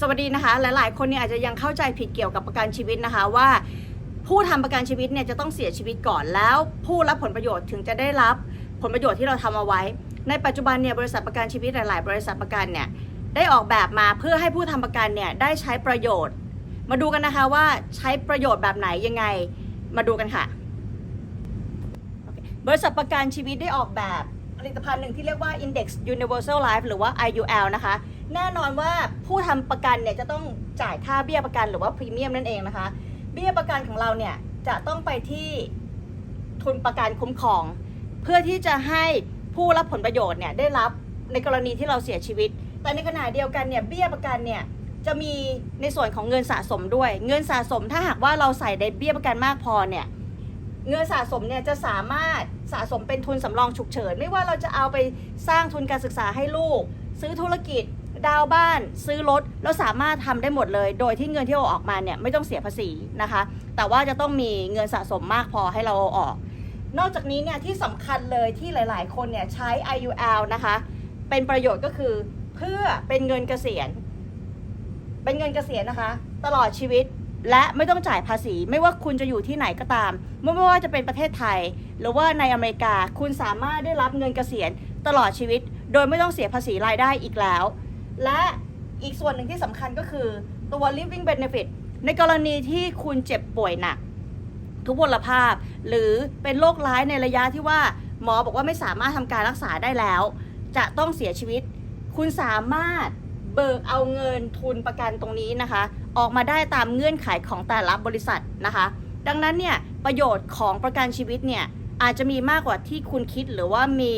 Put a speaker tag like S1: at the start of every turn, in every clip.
S1: สวัสดีนะคะ หลายๆ คนเนี่ยอาจจะยังเข้าใจผิดเกี่ยวกับประกันชีวิตนะคะว่าผู้ทำประกันชีวิตเนี่ยจะต้องเสียชีวิตก่อนแล้ว ผู้รับผลประโยชน์ถึงจะได้รับผลประโยชน์ที่เราทำเอาไว้ ในปัจจุบันเนี่ยบริษัทประกันชีวิตหลาย ๆ บริษัทประกันเนี่ยได้ออกแบบมาเพื่อให้ผู้ทำประกันเนี่ยได้ใช้ประโยชน์ มาดูกันนะคะว่าใช้ประโยชน์แบบไหนยังไงมาดูกันค่ะ บริษัทประกันชีวิตได้ออกแบบผลิตภัณฑ์หนึ่งที่เรียกว่า Index Universal Life หรือว่า IUL นะคะ แน่นอนว่าผู้ทำประกันเนี่ยจะต้องจ่ายค่าเบี้ยประกันหรือว่าพรีเมียมนั่นเองนะคะ เบี้ยประกันของเราเนี่ยจะต้องไปที่ทุนประกันคุ้มครอง เพื่อที่จะให้ผู้รับผลประโยชน์เนี่ยได้รับในกรณีที่เราเสียชีวิต แต่ในขณะเดียวกันเนี่ยเบี้ยประกันเนี่ยจะมีในส่วนของเงินสะสมด้วย เงินสะสมถ้าหากว่าเราใส่ในเบี้ยประกันมากพอเนี่ยเงินสะสมเนี่ยจะสามารถสะสมเป็นทุนสำรองฉุกเฉิน ไม่ว่าเราจะเอาไปสร้างทุนการศึกษาให้ลูก ซื้อธุรกิจ ดาวบ้านซื้อรถเราสามารถทำได้หมดเลย โดยที่เงินที่เราออกมาเนี่ยไม่ต้องเสียภาษีนะคะ แต่ว่าจะต้องมีเงินสะสมมากพอให้เราออก นอกจากนี้เนี่ยที่สำคัญเลยที่หลาย ๆ คนเนี่ยใช้ IUL นะคะ เป็นประโยชน์ก็คือเพื่อเป็นเงินเกษียณ เป็นเงินเกษียณนะคะ ตลอดชีวิตและไม่ต้องจ่ายภาษี ไม่ว่าคุณจะอยู่ที่ไหนก็ตามไม่ไม่ว่าจะเป็นประเทศไทย หรือว่าในอเมริกาคุณสามารถได้รับเงินเกษียณตลอดชีวิต โดยไม่ต้องเสียภาษีรายได้อีกแล้ว และอีกส่วนหนึ่งที่สำคัญก็คือตัว living benefit ในกรณีที่คุณเจ็บป่วยหนัก ทุพพลภาพ หรือเป็นโรคร้ายในระยะที่ว่าหมอบอกว่าไม่สามารถทำการรักษาได้แล้ว จะต้องเสียชีวิต คุณสามารถเบิกเอาเงินทุนประกันตรงนี้นะคะ ออกมาได้ตามเงื่อนไขของแต่ละบริษัทนะคะ ดังนั้นเนี่ยประโยชน์ของประกันชีวิตเนี่ยอาจจะมีมากกว่าที่คุณคิดหรือว่ามี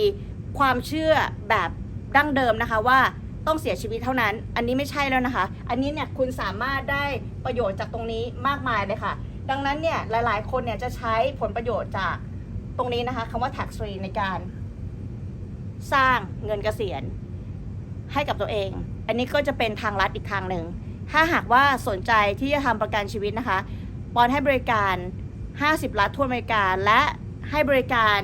S1: ความเชื่อแบบดั้งเดิมนะคะว่า ต้องเสียชีวิตเท่านั้น อันนี้ไม่ใช่แล้วนะคะ อันนี้เนี่ยคุณสามารถได้ประโยชน์จากตรงนี้มากมายเลยค่ะ ดังนั้นเนี่ยหลายๆ คนเนี่ยจะใช้ผลประโยชน์จากตรงนี้นะคะคำว่า tax free ในการ สร้างเงินเกษียณให้กับตัวเอง อันนี้ก็จะเป็นทางลัดอีกทางหนึ่ง ถ้าหากว่าสนใจที่จะทำประกันชีวิตนะคะ ปอนให้บริการ 50 รัฐทั่วอเมริกา และให้บริการ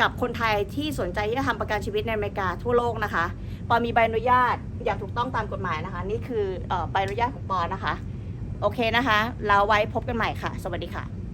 S1: กับคนไทยที่สนใจที่จะทำประกันชีวิตในอเมริกาทั่วโลกนะคะปอมีใบอนุญาตอย่างถูกต้องตามกฎหมายนะคะ นี่คือใบอนุญาตของปอนะคะ โอเคนะคะ เราไว้พบกันใหม่ค่ะ สวัสดีค่ะ